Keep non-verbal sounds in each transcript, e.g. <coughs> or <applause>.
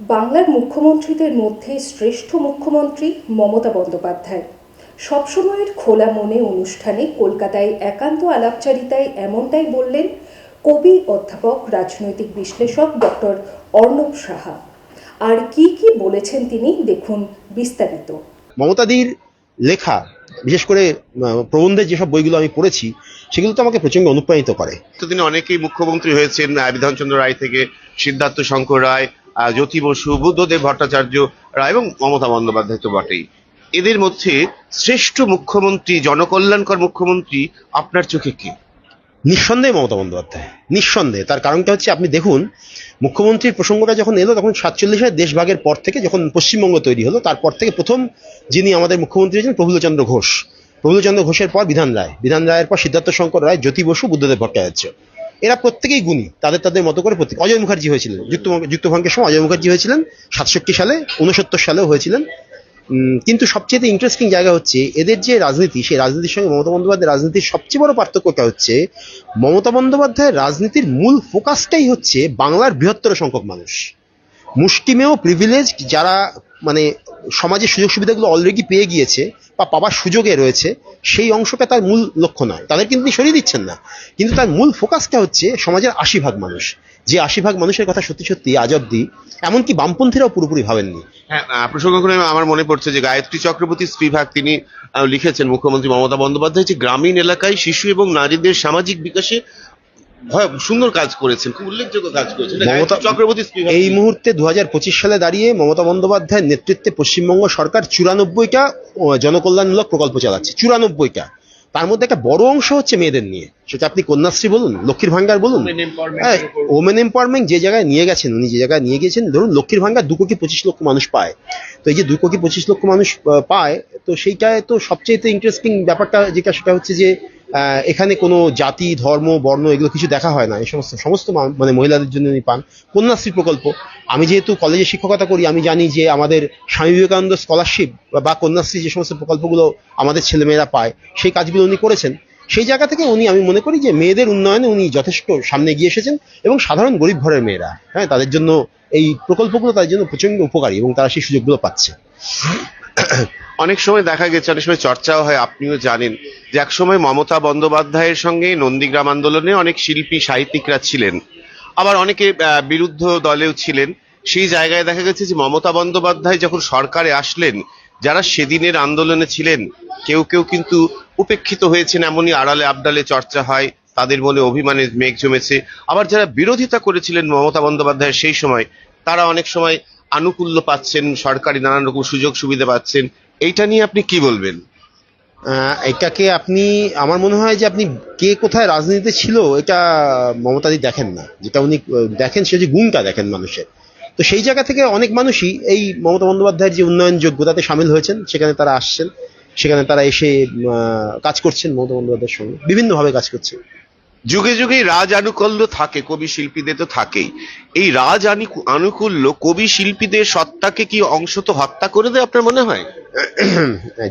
বাংলার মুখ্যমন্ত্রীদের মধ্যে শ্রেষ্ঠ মুখ্যমন্ত্রী মমতা বন্দ্যোপাধ্যায়। সবসময়ের খোলা মনে অনুষ্ঠানে কলকাতায় একান্ত আলাপচারিতায় এমনটাই বললেন কবি অধ্যাপক রাজনৈতিক বিশ্লেষক ডক্টর অর্ণব সাহা। আর কি কি বলেছেন তিনি দেখুন বিস্তারিত। মমতাদির লেখা বিশেষ করে প্রবন্ধের যেসব বইগুলো আমি পড়েছি সেগুলো তো আমাকে প্রচণ্ড অনুপ্রাণিত করে। তো তিনি অনেকেই মুখ্যমন্ত্রী হয়েছেন বিধানচন্দ্র রায় থেকে সিদ্ধার্থ শঙ্কর রায় জ্যোতি বসু, বুদ্ধদেব ভট্টাচার্য রায় এবং মমতা বন্দ্যোপাধ্যায় তো বটেই। এদের মধ্যে শ্রেষ্ঠ মুখ্যমন্ত্রী, জনকল্যাণকর মুখ্যমন্ত্রী আপনার চোখে কে? নিঃসন্দেহে মমতা বন্দ্যোপাধ্যায়। নিঃসন্দেহে। তার কারণটা হচ্ছে, আপনি দেখুন, মুখ্যমন্ত্রীর প্রসঙ্গটা যখন এলো, তখন সাতচল্লিশের দেশভাগের পর থেকে যখন পশ্চিমবঙ্গ তৈরি হলো, তারপর থেকে প্রথম যিনি আমাদের মুখ্যমন্ত্রী হয়েছেন প্রফুল্লচন্দ্র ঘোষ। প্রফুল্লচন্দ্র ঘোষের পর বিধান রায়। বিধান রায়ের পর সিদ্ধার্থ শঙ্কর রায়, জ্যোতি বসু, বুদ্ধদেব ভট্টাচার্য। এরা প্রত্যেকেই গুণী। তাদের তাদের মতো করে প্রত্যেক অজয় মুখার্জি হয়েছিলেন। যুক্ত যুক্তভঙ্গের সময় অজয় মুখার্জি হয়েছিলেন, সাতষট্টি সালে উনসত্তর সালেও হয়েছিলেন। কিন্তু সবচেয়ে ইন্টারেস্টিং জায়গা হচ্ছে, এদের যে রাজনীতি, সেই রাজনীতির সঙ্গে মমতা বন্দ্যোপাধ্যায়ের রাজনীতির সবচেয়ে বড় পার্থক্যটা হচ্ছে, মমতা বন্দ্যোপাধ্যায়ের রাজনীতির মূল ফোকাসটাই হচ্ছে বাংলার বৃহত্তর সংখ্যক মানুষ। মুষ্টিমেয় প্রিভিলেজ যারা মানে সমাজের সুযোগ সুবিধাগুলো অলরেডি পেয়ে গিয়েছে বা পাবার সুযোগে রয়েছে, সেই অংশটা তার মূল লক্ষ্য নয়। তাদের কিন্তু সরিয়ে দিচ্ছেন না। কিন্তু তার মূল ফোকাসটা হচ্ছে সমাজের আশি ভাগ মানুষ। যে আশি ভাগ মানুষের কথা সত্যি সত্যি আজ এমনকি বামপন্থীরাও পুরোপুরি ভাবেননি। হ্যাঁ প্রসঙ্গ করে আমার মনে পড়ছে যে গায়ত্রী চক্রবর্তী স্ত্রীভাগ তিনি লিখেছেন মুখ্যমন্ত্রী মমতা বন্দ্যোপাধ্যায় যে গ্রামীণ এলাকায় শিশু এবং নারীদের সামাজিক বিকাশে ভয়- সুন্দর কাজ করেছেন খুব উল্লেখযোগ্য কাজ করেছেন। মমতা- চক্রবর্তী এই মুহূর্তে দুহাজার পঁচিশ সালে দাঁড়িয়ে মমতা বন্দ্যোপাধ্যায়ের নেতৃত্বে পশ্চিমবঙ্গ সরকার চুরানব্বইটা জনকল্যাণমূলক প্রকল্প চালাচ্ছে। চুরানব্বইটা। তার মধ্যে একটা বড় অংশ হচ্ছে মেয়েদের নিয়ে। সেটা আপনি কন্যাশ্রী বলুন লক্ষ্মীর ভাঙ্গার বলুন। হ্যাঁ ওমেন এম্পাওয়ারমেন্ট যে জায়গায় নিয়ে গেছেন উনি যে জায়গায় নিয়ে গেছেন ধরুন লক্ষ্মীর ভাঙ্গার দু কোটি পঁচিশ লক্ষ মানুষ পায়। তো এই যে দু কোটি পঁচিশ লক্ষ মানুষ পায় তো সেইটায় তো সবচেয়ে ইন্টারেস্টিং ব্যাপারটা যেটা সেটা হচ্ছে যে এখানে কোনো জাতি, ধর্ম, বর্ণ এগুলো কিছু দেখা হয় না। এই সমস্ত সমস্ত মানে মহিলাদের জন্য উনি পান। কন্যাশ্রী প্রকল্প। আমি যেহেতু কলেজে শিক্ষকতা করি, আমি জানি যে আমাদের স্বামী বিবেকানন্দ স্কলারশিপ বা কন্যাশ্রী যে সমস্ত প্রকল্পগুলো আমাদের ছেলেমেয়েরা পায়, সেই কাজগুলো উনি করেছেন। সেই জায়গা থেকে উনি, আমি মনে করি যে মেয়েদের উন্নয়নে উনি যথেষ্ট সামনে এগিয়ে এসেছেন এবং সাধারণ গরিব ঘরের মেয়েরা হ্যাঁ তাদের জন্য এই প্রকল্পগুলো তাদের জন্য প্রচণ্ড উপকারী এবং তারা সেই সুযোগগুলো পাচ্ছে। <coughs> অনেক সময় দেখা গেছে, অনেক সময় চর্চাও হয়, আপনিও জানেন যে এক সময় মমতা বন্দ্যোপাধ্যায়ের সঙ্গে নন্দীগ্রাম আন্দোলনে অনেক শিল্পী, সাহিত্যিকরা ছিলেন। আবার অনেকে বিরুদ্ধ দলেও ছিলেন। সেই জায়গায় দেখা গেছে যে মমতা বন্দ্যোপাধ্যায় যখন সরকারে আসলেন, যারা সেদিনের আন্দোলনে ছিলেন, কেউ কেউ কিন্তু উপেক্ষিত হয়েছেন, এমনই আড়ালে আবডালে চর্চা হয়, তাদের মনে অভিমানের মেঘ জমেছে। আবার যারা বিরোধিতা করেছিলেন মমতা বন্দ্যোপাধ্যায়ের সেই সময়, তারা অনেক সময় আনুকূল্য পাচ্ছেন, সরকারি নানান রকম সুযোগ সুবিধা পাচ্ছেন, এইটা নিয়ে আপনি কি বলবেন? এটাকে আপনি, আমার মনে হয় যে আপনি কে কোথায় রাজনীতিতে ছিল, এটা মমতাদি দেখেন না। যেটা উনি দেখেন সে যে গুণটা দেখেন মানুষের। তো সেই জায়গা থেকে অনেক মানুষই এই মমতা বন্দ্যোপাধ্যায়ের যে উন্নয়ন যোগ্যতাতে সামিল হয়েছেন, সেখানে তারা আসছেন, সেখানে তারা এসে কাজ করছেন মমতা বন্দ্যোপাধ্যায়ের সঙ্গে, বিভিন্নভাবে কাজ করছেন। যুগে যুগেই রাজ আনুকূল্য থাকে, কবি শিল্পীদের তো থাকেই। এই রাজ আনুকূল্য কবি শিল্পীদের সত্তাকে কি অংশ তো হত্যা করে দেয় আপনার মনে হয়?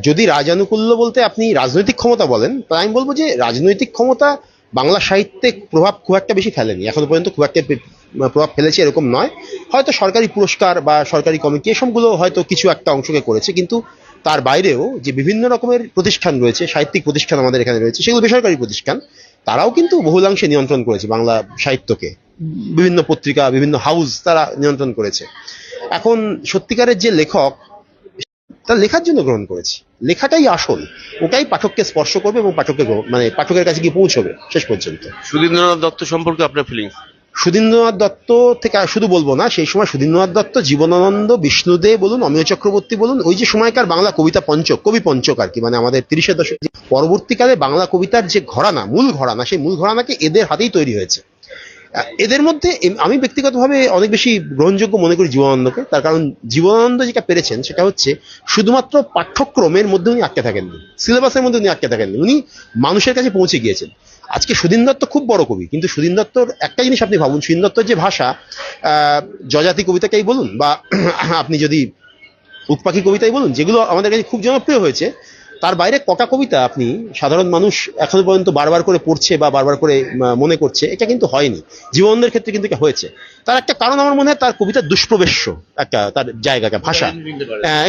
যদি রাজ আনুকূল্য বলতে আপনি রাজনৈতিক ক্ষমতা বলেন তাই আমি বলব যে রাজনৈতিক ক্ষমতা বাংলা সাহিত্যে প্রভাব খুব একটা বেশি ফেলেনি। এখনও পর্যন্ত খুব একটা প্রভাব ফেলেছে এরকম নয়। হয়তো সরকারি পুরস্কার বা সরকারি কমিটি এসবগুলো হয়তো কিছু একটা অংশকে করেছে, কিন্তু তার বাইরেও যে বিভিন্ন রকমের প্রতিষ্ঠান রয়েছে, সাহিত্যিক প্রতিষ্ঠান আমাদের এখানে রয়েছে, সেগুলো বেসরকারি প্রতিষ্ঠান। তারাও কিন্তু বহুলাংশে নিয়ন্ত্রণ করেছে বাংলা সাহিত্যকে। বিভিন্ন পত্রিকা, বিভিন্ন হাউস তারা নিয়ন্ত্রণ করেছে। এখন সত্যিকারের যে লেখক তার লেখার জন্য গ্রহণ করেছি। লেখাটাই আসল। ওটাই পাঠককে স্পর্শ করবে এবং পাঠককে মানে পাঠকের কাছে গিয়ে পৌঁছবে শেষ পর্যন্ত। সুধীন্দ্রনাথ দত্ত সম্পর্কে আপনার ফিলিংস সুধীন্দ্রনাথ দত্ত থেকে শুধু বলব না, সেই সময় সুধীন্দ্রনাথ দত্ত, জীবনানন্দ বিষ্ণুদে বলুন, অমিয় চক্রবর্তী বলুন, ওই যে সময়কার বাংলা কবিতা পঞ্চক, কবি পঞ্চক আর কি মানে আমাদের তিরিশের দশক, পরবর্তীকালে বাংলা কবিতার যে ঘরানা, মূল ঘরানা, সেই মূল ঘরানাকে এদের হাতেই তৈরি হয়েছে। এদের মধ্যে আমি ব্যক্তিগতভাবে অনেক বেশি গ্রহণযোগ্য মনে করি জীবনানন্দকে। তার কারণ জীবনানন্দ যেটা পেরেছেন, সেটা হচ্ছে শুধুমাত্র পাঠ্যক্রমের মধ্যে উনি আটকে থাকেননি। সিলেবাসের মধ্যে উনি আটকে থাকেননি। উনি মানুষের কাছে পৌঁছে গিয়েছেন। আজকে সুধীন দত্ত খুব বড় কবি, কিন্তু সুধীন দত্তর একটা জিনিস আপনি ভাবুন, সুধীন দত্তর যে ভাষা যজাতি কবিতাকেই বলুন, বা <clears throat> আপনি যদি উৎপাখি কবিতাই বলুন, যেগুলো আমাদের কাছে খুব জনপ্রিয় হয়েছে তার বাইরে কটা কবিতা আপনি সাধারণ মানুষ এখনও পর্যন্ত বারবার করে পড়ছে বা বারবার করে মনে করছে এটা কিন্তু হয়নি। জীবনদের ক্ষেত্রে কিন্তু হয়েছে। তার একটা কারণ আমার মনে হয় তার কবিতার দুষ্প্রবেশ্য একটা তার জায়গা একটা ভাষা।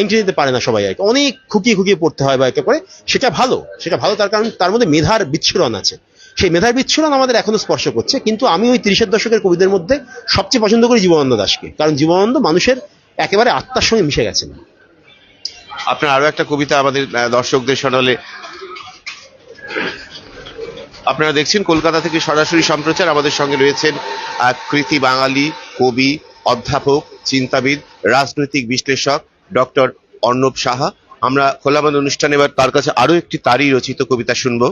এন্ট্রি দিতে পারে। না সবাই আর কি। অনেক খুকিয়ে খুকিয়ে পড়তে হয় বা একে করে। সেটা ভালো সেটা ভালো তার কারণ তার মধ্যে মেধার বিচ্ছুরণ আছে। সেই মেধার বিচ্ছুরণ আমাদের এখনও স্পর্শ করছে কিন্তু আমি ওই তিরিশের দশকের কবিদের মধ্যে সবচেয়ে পছন্দ করি জীবনানন্দ দাসকে। কারণ জীবনানন্দ মানুষের একেবারে আত্মার সঙ্গে মিশে গেছেন। আপনার আরও একটা কবিতা আমাদের দর্শকদের শোনালে। আপনারা দেখছেন কলকাতা থেকে সরাসরি সম্প্রচার। আমাদের সঙ্গে রয়েছেন কৃতি বাঙালি, কবি, অধ্যাপক, চিন্তাবিদ, রাজনৈতিক বিশ্লেষক ডক্টর অর্ণব সাহা। আমরা খোলামান অনুষ্ঠানে এবার তার কাছে আরও একটি তারই রচিত কবিতা শুনব।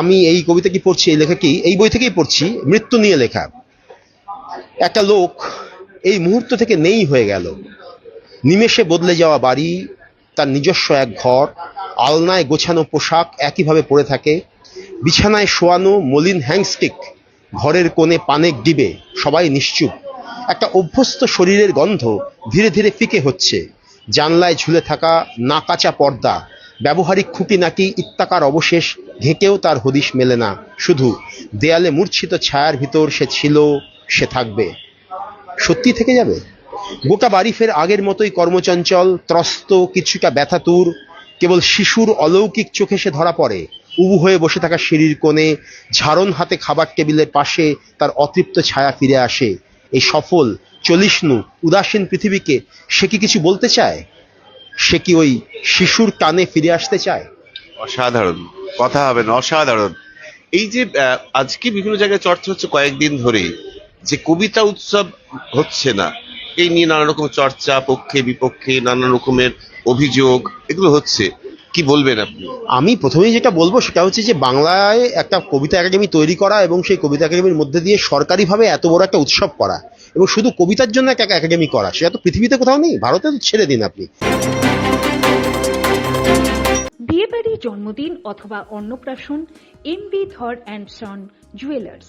আমি এই কবিতা কি পড়ছি, এই লেখা কি এই বই থেকেই পড়ছি, মৃত্যু নিয়ে লেখা। একটা লোক এই মুহূর্ত থেকে নেই হয়ে গেল। নিমেষে বদলে যাওয়া বাড়ি, তার নিজস্ব এক ঘর, আলনায় গোছানো পোশাক একইভাবে পড়ে থাকে। বিছানায় শোয়ানো মলিন হ্যাংস্টিক ঘরের কোণে পানেক ডিবে, সবাই নিশ্চুপ। একটা অভ্যস্ত শরীরের গন্ধ ধীরে ধীরে ফিকে হচ্ছে। জানলায় ঝুলে থাকা না কাঁচা পর্দা, ব্যবহারিক খুঁটি খুঁটিনাটি ইত্তাকার অবশেষ ঢেকেও তার হদিশ মেলে না। শুধু দেয়ালে মূর্ছিত ছায়ার ভিতর সে ছিল, সে থাকবে। সত্যি থেকে যাবে? গোটা বাড়ি ফের আগের মতোই কর্মচঞ্চল, ত্রস্ত, কিছুটা ব্যথাতুর, কেবল শিশুর অলৌকিক চোখে সে ধরা পড়ে। উবু হয়ে বসে থাকা সিঁড়ির কোণে, ঝাড়ন হাতে খাবার টেবিলের পাশে তার অতৃপ্ত ছায়া ফিরে আসে। এই সফল, চলিষ্ণু, উদাসীন পৃথিবীকে সে কি কিছু বলতে চায়? সে কি ওই শিশুর টানে ফিরে আসতে চায়? অসাধারণ। কথা হবে না, অসাধারণ। এই যে আজকে বিভিন্ন জায়গায় চর্চা হচ্ছে কয়েকদিন ধরে যে কবিতা উৎসব হচ্ছে না। এই নিয়ে নানা রকম চর্চা পক্ষে বিপক্ষে নানা রকমের অভিযোগ এগুলো হচ্ছে। কি বলবেন আপনি? আমি প্রথমেই যেটা বলব সেটা হচ্ছে যে বাংলায় একটা কবিতা একাডেমি তৈরি করা এবং সেই কবিতা একাডেমির মধ্যে দিয়ে সরকারিভাবে এত বড় একটা উৎসব করা এবং শুধু কবিতার জন্য একটা একাডেমি করা সেটা তো পৃথিবীতে কোথাও নেই ভারতে তো ছেড়ে দিন আপনি। বিয়েবাড়ি জন্মদিন অথবা অন্নপ্রাশন M B Dhar and son jewellers.